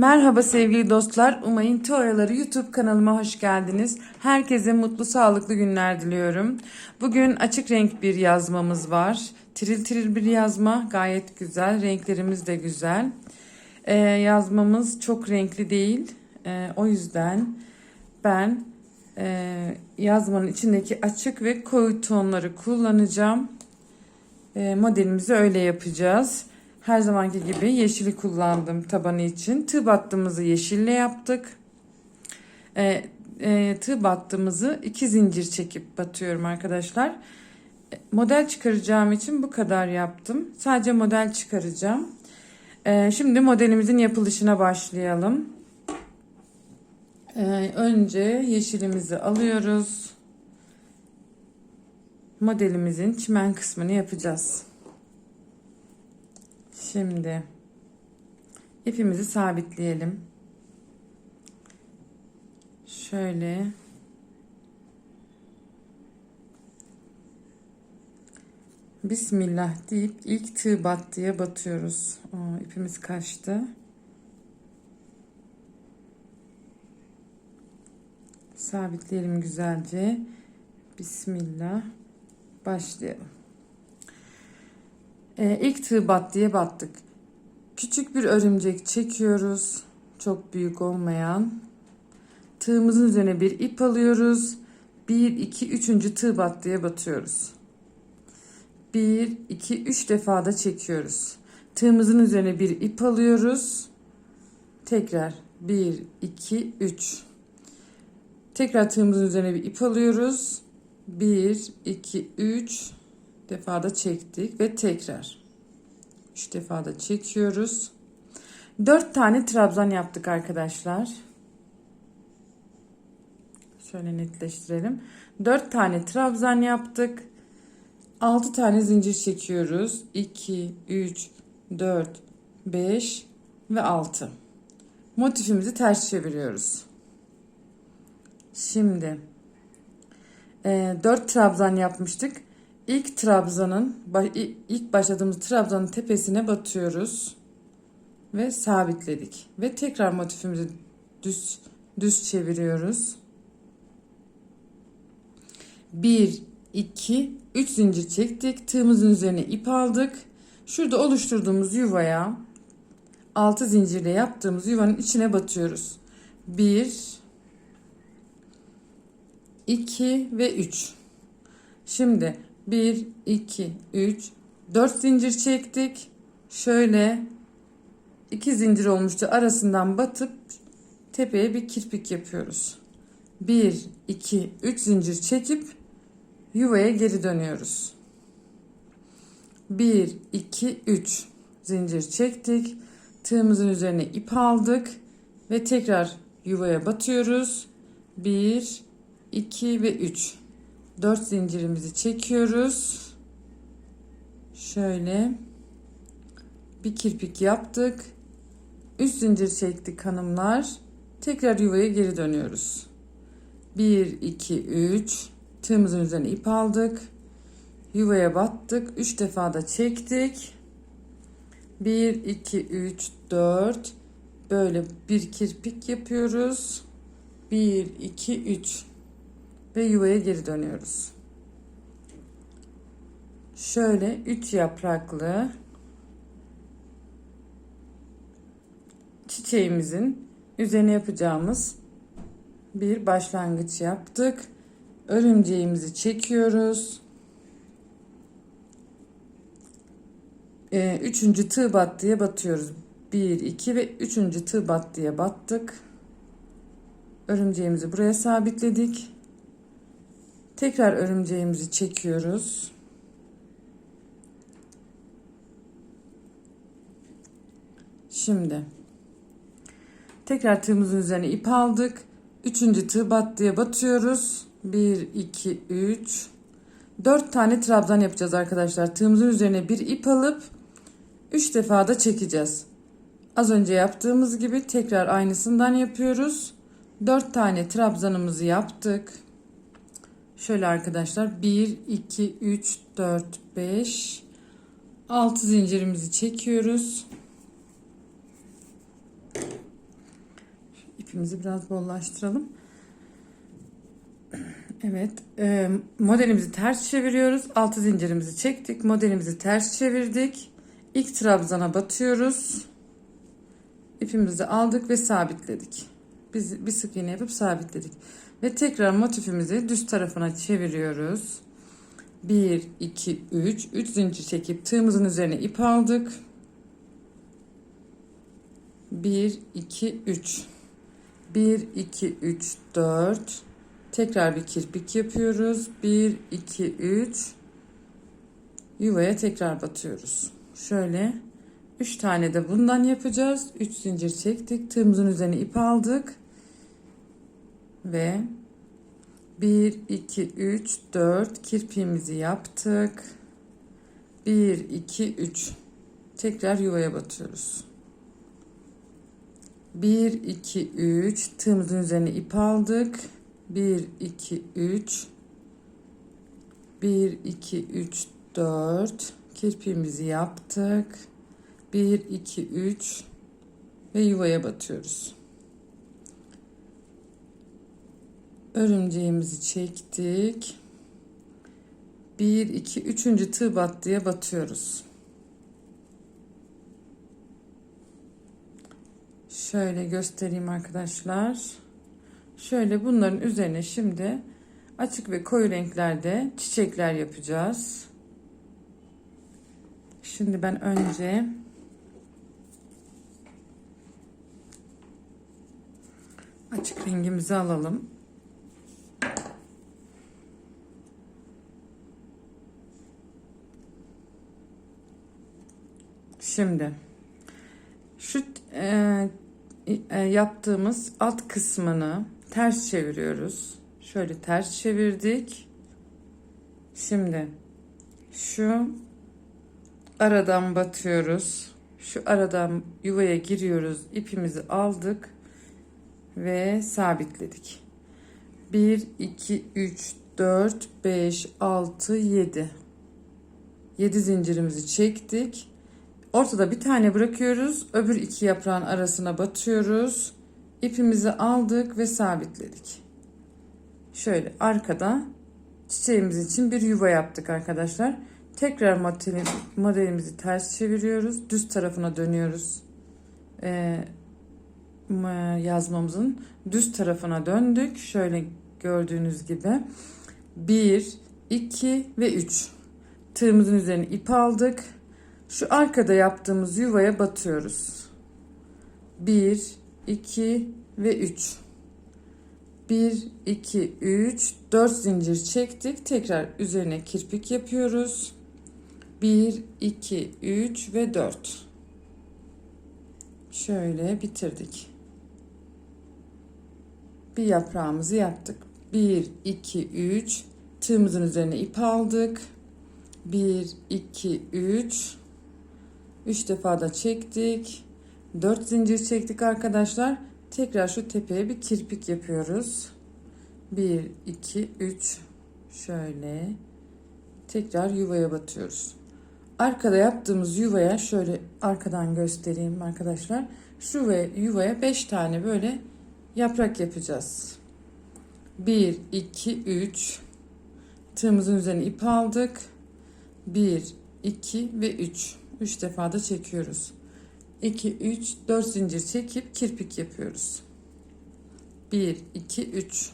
Merhaba sevgili dostlar. Umay'ın Teoyaları YouTube kanalıma hoş geldiniz. Herkese mutlu, sağlıklı günler diliyorum. Bugün açık renk bir yazmamız var. Tiril tiril bir yazma. Gayet güzel. Renklerimiz de güzel. Ee, yazmamız çok renkli değil. Ee, o yüzden ben e, yazmanın içindeki açık ve koyu tonları kullanacağım. E, modelimizi öyle yapacağız. Her zamanki gibi yeşili kullandım tabanı için. Tığ battığımızı yeşille yaptık. E, e, tığ battığımızı iki zincir çekip batıyorum arkadaşlar. E, Model çıkaracağım için bu kadar yaptım. Sadece model çıkaracağım. E, şimdi modelimizin yapılışına başlayalım. E, önce yeşilimizi alıyoruz. Modelimizin çimen kısmını yapacağız. Şimdi ipimizi sabitleyelim. Şöyle Bismillah deyip ilk tığ battıya batıyoruz. Aa, ipimiz kaçtı. Sabitleyelim güzelce. Bismillah. Başlayalım. Ee, ilk tığ battıya battık. Küçük bir örümcek çekiyoruz. Çok büyük olmayan. Tığımızın üzerine bir ip alıyoruz. 1, 2, 3. tığ battıya batıyoruz. 1, 2, 3 defa da çekiyoruz. Tığımızın üzerine bir ip alıyoruz. Tekrar 1, 2, 3. Tekrar tığımızın üzerine bir ip alıyoruz. 1, 2, 3 defa da çektik ve tekrar 3 defa da çekiyoruz. 4 tane trabzan yaptık arkadaşlar. Şöyle netleştirelim. 4 tane trabzan yaptık. 6 tane zincir çekiyoruz. 2, 3, 4, 5 ve 6. Motifimizi ters çeviriyoruz. Şimdi e, 4 trabzan yapmıştık. İlk trabzanın ilk başladığımız trabzanın tepesine batıyoruz ve sabitledik ve tekrar motifimizi düz düz çeviriyoruz. 1 2 3 zincir çektik. Tığımızın üzerine ip aldık. Şurada oluşturduğumuz yuvaya 6 zincirle yaptığımız yuvanın içine batıyoruz. 1 2 ve 3. Şimdi 1, 2, 3, 4 zincir çektik. Şöyle 2 zincir olmuştu. Arasından batıp tepeye bir kirpik yapıyoruz. 1, 2, 3 zincir çekip yuvaya geri dönüyoruz. 1, 2, 3 zincir çektik. Tığımızın üzerine ip aldık ve tekrar yuvaya batıyoruz. 1, 2 ve 3. 4 zincirimizi çekiyoruz. Şöyle bir kirpik yaptık. 3 zincir çektik hanımlar. Tekrar yuvaya geri dönüyoruz. 1 2 3 tığımızın üzerine ip aldık. Yuvaya battık. 3 defa da çektik. 1 2 3 4 böyle bir kirpik yapıyoruz. 1 2 3 ve yuvaya geri dönüyoruz. Şöyle 3 yapraklı çiçeğimizin üzerine yapacağımız bir başlangıç yaptık. Örümceğimizi çekiyoruz. Ee, üçüncü tığ battıya batıyoruz. 1, 2 ve üçüncü tığ battıya battık. Örümceğimizi buraya sabitledik. Tekrar örümceğimizi çekiyoruz. Şimdi tekrar tığımızın üzerine ip aldık. Üçüncü tığ battıya batıyoruz. 1, 2, 3, 4 tane trabzan yapacağız arkadaşlar. Tığımızın üzerine bir ip alıp 3 defa da çekeceğiz. Az önce yaptığımız gibi tekrar aynısından yapıyoruz. 4 tane trabzanımızı yaptık. Şöyle arkadaşlar 1, 2, 3, 4, 5, 6 zincirimizi çekiyoruz. İpimizi biraz bollaştıralım. Evet, e, modelimizi ters çeviriyoruz. Altı zincirimizi çektik. Modelimizi ters çevirdik. İlk trabzana batıyoruz. İpimizi aldık ve sabitledik. Biz bir sık iğne yapıp sabitledik. Ve tekrar motifimizi düz tarafına çeviriyoruz. 1 2 3 3 zincir çekip tığımızın üzerine ip aldık. 1 2 3 1 2 3 4 Tekrar bir kirpik yapıyoruz. 1 2 3 Yuvaya tekrar batıyoruz. Şöyle 3 tane de bundan yapacağız. 3 zincir çektik. Tığımızın üzerine ip aldık. Ve 1 2 3 4 kirpiğimizi yaptık. 1 2 3 tekrar yuvaya batıyoruz. 1 2 3 tığımızın üzerine ip aldık. 1 2 3 1 2 3 4 kirpiğimizi yaptık. 1 2 3 ve yuvaya batıyoruz. Örümceğimizi çektik. 1 2 3. tığ battıya batıyoruz. Şöyle göstereyim arkadaşlar. Şöyle bunların üzerine şimdi açık ve koyu renklerde çiçekler yapacağız. Şimdi ben önce açık rengimizi alalım. Şimdi şu e, e, yaptığımız alt kısmını ters çeviriyoruz. Şöyle ters çevirdik. Şimdi şu aradan batıyoruz. Şu aradan yuvaya giriyoruz. İpimizi aldık ve sabitledik. 1 2 3 4 5 6 7 7 zincirimizi çektik. Ortada bir tane bırakıyoruz. Öbür iki yaprağın arasına batıyoruz. İpimizi aldık ve sabitledik. Şöyle arkada çiçeğimiz için bir yuva yaptık arkadaşlar. Tekrar modelimizi ters çeviriyoruz. Düz tarafına dönüyoruz. Ee, yazmamızın düz tarafına döndük. Şöyle gördüğünüz gibi. 1, 2 ve 3. Tığımızın üzerine ip aldık. Şu arkada yaptığımız yuvaya batıyoruz. 1, 2 ve 3. 1, 2, 3, 4 zincir çektik. Tekrar üzerine kirpik yapıyoruz. 1, 2, 3 ve 4. Şöyle bitirdik. Bir yaprağımızı yaptık. 1, 2, 3. Tığımızın üzerine ip aldık. 1, 2, 3. 3 defa da çektik. 4 zincir çektik arkadaşlar. Tekrar şu tepeye bir kirpik yapıyoruz. 1 2 3 şöyle tekrar yuvaya batıyoruz. Arkada yaptığımız yuvaya şöyle arkadan göstereyim arkadaşlar. Şu ve yuvaya 5 tane böyle yaprak yapacağız. 1 2 3 tığımızın üzerine ip aldık. 1 2 ve 3 3 defa da çekiyoruz. 2 3 4 zincir çekip kirpik yapıyoruz. 1 2 3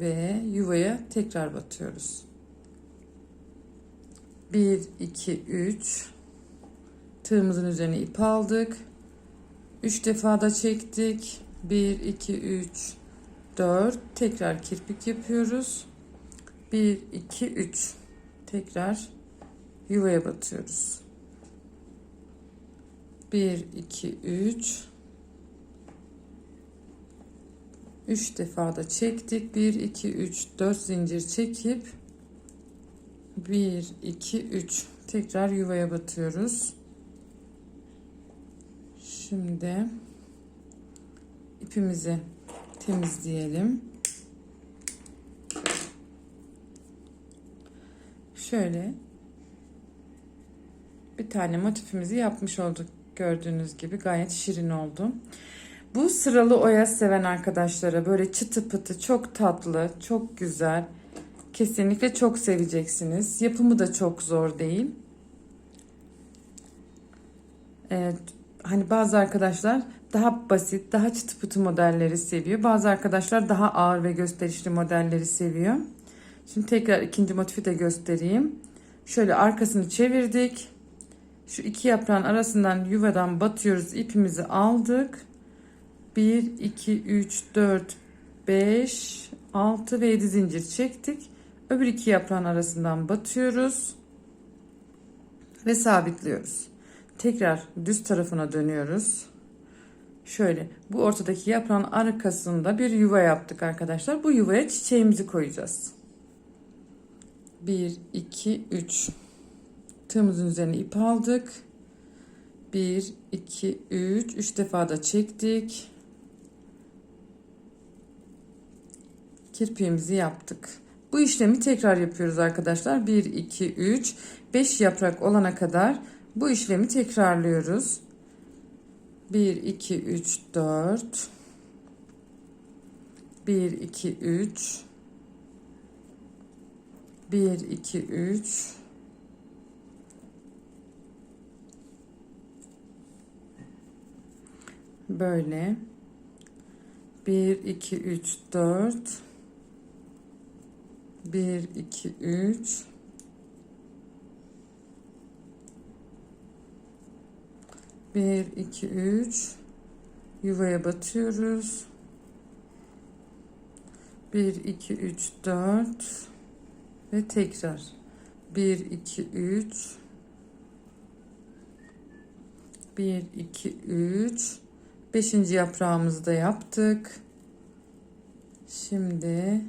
ve yuvaya tekrar batıyoruz. 1 2 3 tığımızın üzerine ip aldık. 3 defa da çektik. 1 2 3 4 tekrar kirpik yapıyoruz. 1 2 3 tekrar yuvaya batıyoruz. 1 2 3 3 defa da çektik. 1 2 3 4 zincir çekip 1 2 3 tekrar yuvaya batıyoruz. Şimdi ipimizi temizleyelim şöyle bir tane motifimizi yapmış olduk Gördüğünüz gibi gayet şirin oldu. Bu sıralı oya seven arkadaşlara böyle çıtı pıtı çok tatlı, çok güzel. Kesinlikle çok seveceksiniz. Yapımı da çok zor değil. Evet, hani bazı arkadaşlar daha basit, daha çıtı pıtı modelleri seviyor. Bazı arkadaşlar daha ağır ve gösterişli modelleri seviyor. Şimdi tekrar ikinci motifi de göstereyim. Şöyle arkasını çevirdik. Şu iki yaprağın arasından yuvadan batıyoruz. ipimizi aldık. 1, 2, 3, 4, 5, 6 ve 7 zincir çektik. Öbür iki yaprağın arasından batıyoruz. Ve sabitliyoruz. Tekrar düz tarafına dönüyoruz. Şöyle bu ortadaki yaprağın arkasında bir yuva yaptık arkadaşlar. Bu yuvaya çiçeğimizi koyacağız. 1, 2, 3. Tığımızın üzerine ip aldık. 1, 2, 3. 3 defa da çektik. Kirpiğimizi yaptık. Bu işlemi tekrar yapıyoruz arkadaşlar. 1, 2, 3, 5 yaprak olana kadar bu işlemi tekrarlıyoruz. 1, 2, 3, 4. 1, 2, 3. 1, 2, 3. Böyle. 1, 2, 3, 4. 1, 2, 3. Bir, iki, üç. Yuvaya batıyoruz. Bir, iki, üç, dört. Ve tekrar. Bir, iki, üç. Bir, iki, üç. Beşinci yaprağımızı da yaptık. Şimdi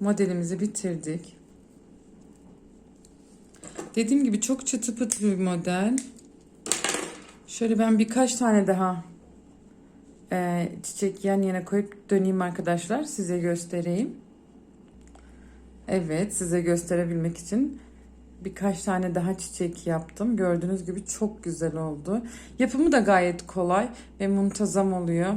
modelimizi bitirdik. Dediğim gibi çok çıtı pıtı bir model. Şöyle ben birkaç tane daha e, çiçek yan yana koyup döneyim arkadaşlar. Size göstereyim. Evet size gösterebilmek için birkaç tane daha çiçek yaptım. Gördüğünüz gibi çok güzel oldu. Yapımı da gayet kolay ve muntazam oluyor.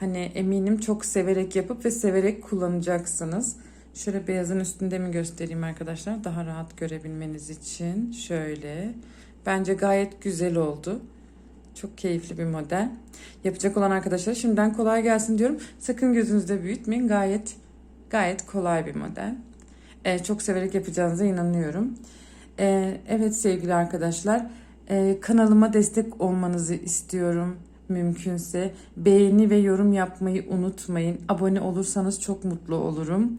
Hani eminim çok severek yapıp ve severek kullanacaksınız. Şöyle beyazın üstünde mi göstereyim arkadaşlar daha rahat görebilmeniz için. Şöyle. Bence gayet güzel oldu. Çok keyifli bir model. Yapacak olan arkadaşlar şimdiden kolay gelsin diyorum. Sakın gözünüzde büyütmeyin. Gayet gayet kolay bir model. Ee, çok severek yapacağınıza inanıyorum. Ee, evet sevgili arkadaşlar. e, kanalıma destek olmanızı istiyorum. Mümkünse beğeni ve yorum yapmayı unutmayın. Abone olursanız çok mutlu olurum.